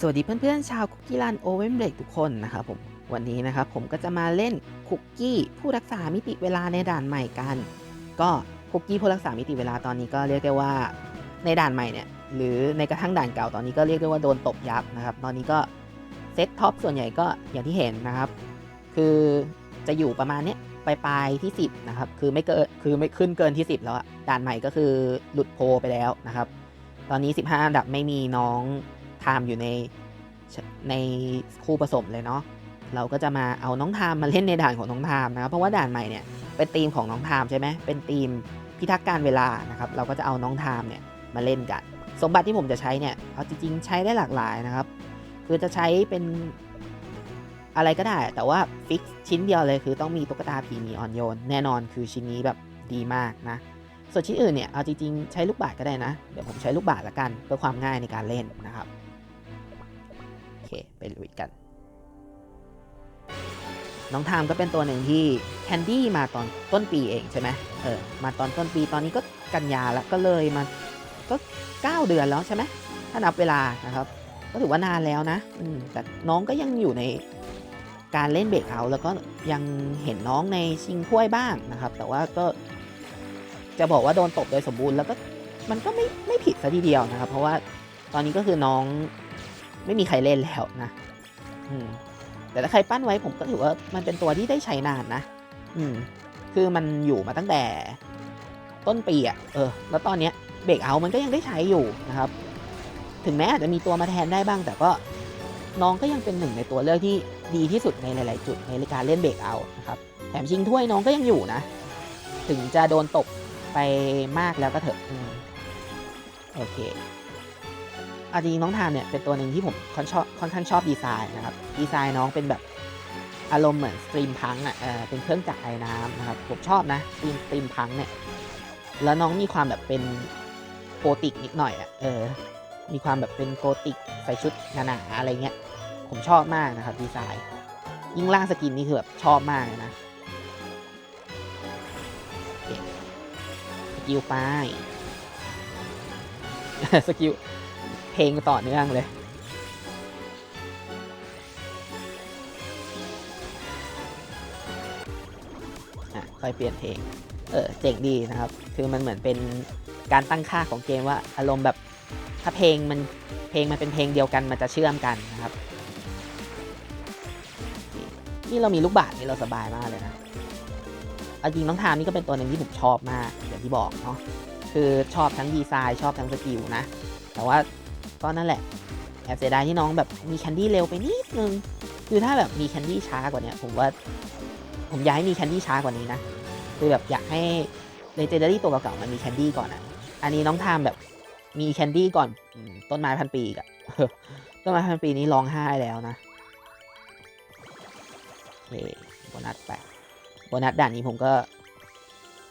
สวัสดีเพื่อนๆ ชาวคุกกี้รันโอเวนเบรกทุกคนนะครับผม วันนี้นะครับผมก็จะมาเล่นคุกกี้ผู้รักษามิติเวลาในด่านใหม่กัน ก็คุกกี้ผู้รักษามิติเวลาตอนนี้ก็เรียกได้ว่าในด่านใหม่เนี่ยหรือในกระทั่งด่านเก่าตอนนี้ก็เรียกได้ว่าโดนตบยับนะครับ ตอนนี้ก็เซตท็อปส่วนใหญ่ก็อย่างที่เห็นนะครับ คือจะอยู่ประมาณเนี้ยปลายที่ 10นะครับคือไม่เกินคือไม่ขึ้นเกินที่ 10 แล้วอะด่านใหม่ก็คือหลุดโพลไปแล้วนะครับ ตอนนี้ 15 อันดับไม่มีน้อง ทามอยู่ในในคู่ผสมเลยเนาะเราก็จะมาเอาน้องทามมาเล่นในด่านของน้องทามนะครับเพราะว่าด่านใหม่เนี่ยเป็นธีมของน้องทามใช่ไหมเป็นธีมพิทักษ์การเวลานะครับเราก็จะเอาน้องทามเนี่ยมาเล่นกัน สมบัติที่ผมจะใช้เนี่ยเอาจริงๆใช้ได้หลากหลายนะครับคือจะใช้เป็นอะไรก็ได้ แต่ว่าฟิกชิ้นเดียวเลยคือต้องมีตุ๊กตาผีมีออนโยน แน่นอนคือชิ้นนี้แบบดีมากนะ ส่วนชิ้นอื่นเนี่ยเอาจริงๆใช้ลูกบาศก์ก็ได้นะ เดี๋ยวผมใช้ลูกบาศก์ละกันเพื่อความง่ายในการเล่นนะครับ เค ไปลุยกัน น้องไทามก็เป็นตัวหนึ่งที่แคนดี้มาตอนต้นปีเองใช่ไหมเออ มาตอนต้นปีตอนนี้ก็กันยาแล้วก็เลยมาก็ 9 เดือนแล้วใช่ไหมถ้านับเวลานะครับ ก็ถือว่านานแล้วนะอืแต่น้องก็ยังอยู่ในการเล่นเบรกเอาแล้วก็ยังเห็นน้องในชิงถ้วยบ้างนะครับ แต่ว่าก็จะบอกว่าโดนตบโดยสมบูรณ์แล้วก็มันก็ไม่ไม่ผิดซะทีเดียวนะครับ เพราะว่าตอนนี้ก็คือน้อง ไม่มีใครเล่นแล้วนะอืมแต่ถ้าใครปั้นไว้ผมก็ถือว่ามันเป็นตัวที่ได้ใช้นานนะ อืม คือมันอยู่มาตั้งแต่ต้นปีอะ่ะ เออ แล้วตอนเนี้ยเบรกเอามันก็ยังได้ใช้อยู่นะครับ ถึงแม้อาจจะมีตัวมาแทนได้บ้าง แต่ก็น้องก็ยังเป็นหนึ่งในตัวเลือกที่ดีที่สุดในหลาย ๆ จุดในการเล่นเบรกเอานะครับ แถมชิงถ้วยน้องก็ยังอยู่นะ ถึงจะโดนตบไปมากแล้วก็เถอะ โอเค อาจริงน้องทามเนี่ยเป็นตัวหนึ่งที่ผมค่อนชอบค่อนข้างชอบดีไซน์นะครับดีไซน์น้องเป็นแบบอารมณ์เหมือนสตรีมพังอะเออเป็นเครื่องจักรไอ้น้ำนะครับผมชอบนะสตรีมสตรีมพังเนี่ยแล้วน้องมีความแบบเป็นโกติกนิดหน่อยอะเออมีความแบบเป็นโกติกใส่ชุดหนาๆอะไรเงี้ยผมชอบมากนะครับดีไซน์ ยิ่งล่างสกินนี่คือแบบชอบมากเลยนะสกิลไปสกิล เพลงต่อเนื่องเลย อะ ค่อยเปลี่ยนเพลง เออ เจ๋งดีนะครับ คือมันเหมือนเป็นการตั้งค่าของเกมว่าอารมณ์แบบถ้าเพลงมันเพลงมันเป็นเพลงเดียวกันมันจะเชื่อมกันนะครับ นี่เรามีลูกบาศนี่เราสบายมากเลยนะเอาจริงน้องทามนี่ก็เป็นตัวหนึ่งที่ผมชอบมากอย่างที่บอกเนาะคือชอบทั้งดีไซน์ชอบทั้งสกิลนะ แต่ว่า ก็นั่นแหละแอบเสียดายที่น้องแบบมีแคนดี้เร็วไปนิดนึงคือถ้าแบบมีแคนดี้ช้ากว่านี้ผมว่าผมอยากให้มีแคนดี้ช้ากว่านี้นะคือแบบอยากให้เลเจนดารี่ตัวเก่าๆมันมีแคนดี้ก่อนอะ อันนี้น้องทามแบบมีแคนดี้ก่อนต้นไม้พันปีอีกอะต้นไม้พันปีนี้ร้องไห้แล้วนะโอเคโบนัสแปโบนัสด่านนี้ผมก็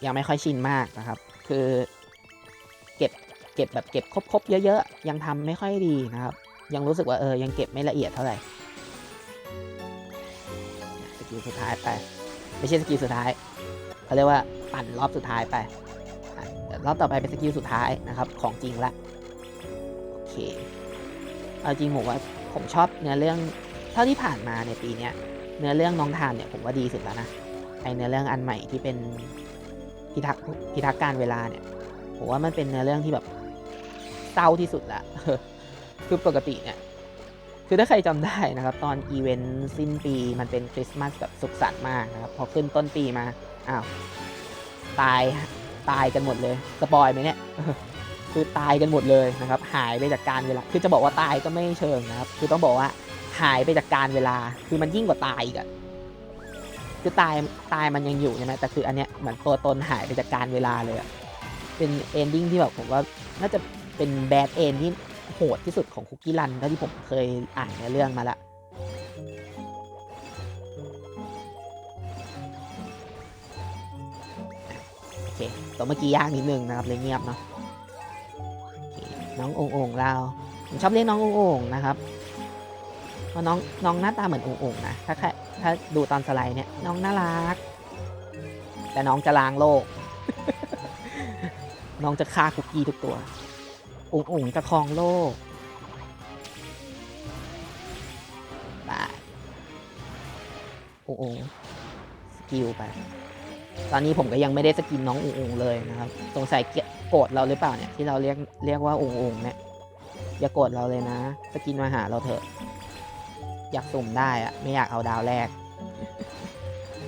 ยังไม่ค่อยชินมากนะครับ คือเก็บ เก็บแบบเก็บครบๆเยอะๆ ยังทำไม่ค่อยดีนะครับ ยังรู้สึกว่าเออยังเก็บไม่ละเอียดเท่าไหร่สกิลสุดท้ายไป ไม่ใช่สกิลสุดท้ายเขาเรียกว่าปั่นรอบสุดท้ายไปรอบต่อไปเป็นสกิลสุดท้ายนะครับ ของจริงละโอเคเอาจริงผมว่าผมชอบเนื้อเรื่องเท่าที่ผ่านมาในปีเนี้ยเนื้อเรื่องน้องทานเนี่ยผมว่าดีสุดแล้วนะไอเนื้อเรื่องอันใหม่ที่เป็นพิทักษ์พิทักษ์การเวลาเนี่ยผมว่ามันเป็นเนื้อเรื่องที่แบบ เศร้าที่สุดละคือปกติเนี่ย คือถ้าใครจำได้นะครับ ตอนอีเวนต์สิ้นปีมันเป็นคริสต์มาสแบบสุขสันต์มากนะครับ พอขึ้นต้นปีมา อ้าว ตายตายกันหมดเลย สปอยไหมเนี่ยคือตายกันหมดเลยนะครับ หายไปจากการเวลา คือจะบอกว่าตายก็ไม่เชิงนะครับ คือต้องบอกว่าหายไปจากการเวลา คือมันยิ่งกว่าตายอีกอะคือตายตายมันยังอยู่ใช่ไหมแต่คืออันเนี้ยเหมือนตัวตนหายไปจากการเวลาเลยอะเป็นเอนดิ้งที่แบบผมว่าน่าจะ เป็นแบดเอนที่โหดที่สุดของคุกกี้รันเท่าที่ผมเคยอ่านในเรื่องมาละโอเคตัวเมื่อกี้ยากนิดนึงนะครับเลยเงียบเนาะน้องององเราผมชอบเรียกน้องององนะครับเพราะน้องน้องหน้าตาเหมือนององนะถ้าใครถ้าดูตอนสไลด์เนี่ยน้องน่ารัก แต่น้องจะล้างโลก น้องจะฆ่าคุกกี้ทุกตัว อุ๋งอุ๋งจะครองโลกบาอุ๋งอุ๋งสกิลไป ตอนนี้ผมก็ยังไม่ได้สกินน้องอุ๋งอุ๋งเลยนะครับ สงสัยโกรธเราหรือเปล่าเนี่ยที่เราเรียกเรียกว่าอุ๋งอุ๋งเนี่ยอย่าโกรธเราเลยนะ สกินมาหาเราเถอะ อยากสุ่มได้อะไม่อยากเอาดาวแรก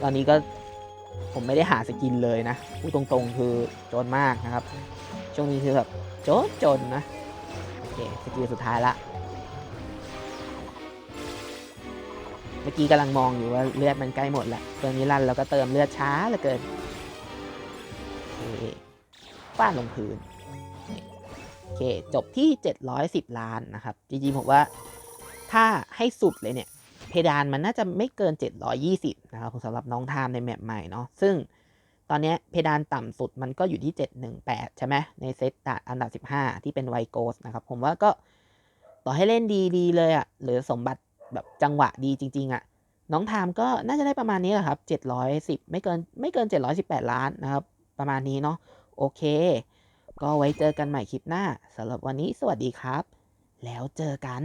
ตอนนี้ก็ผมไม่ได้หาสกินเลยนะพูดตรงๆคือจนมากนะครับ ช่วงนี้คือแบบจนจนนะ โอเคสกิลสุดท้ายละ เมื่อกี้กำลังมองอยู่ว่าเลือดมันใกล้หมดแล้วตอนนี้รันเราก็เติมเลือดช้าเหลือเกินโอเคฟาดลงพื้นโอเค จบที่ 710 ล้านนะครับ จริงๆผมว่าถ้าให้สุดเลยเนี่ย เพดานมันน่าจะไม่เกิน 720 นะครับสำหรับน้องทามในแมปใหม่เนาะซึ่ง ตอนนี้เพดานต่ำสุดมันก็อยู่ที่ 718 ใช่ไหมในเซตอันดับ 15 ที่เป็นไวโกสนะครับ ผมว่าก็ต่อให้เล่นดีๆเลยอะ่ะ หรือสมบัติแบบจังหวะดีจริง ๆอะ่ะ น้องทามก็น่าจะได้ประมาณนี้แหละครับ 710 ไม่เกินไม่เกิน 718 ล้านนะครับ ประมาณนี้เนาะโอเค ก็ไว้เจอกันใหม่คลิปหน้าสำหรับวันนี้สวัสดีครับ แล้วเจอกัน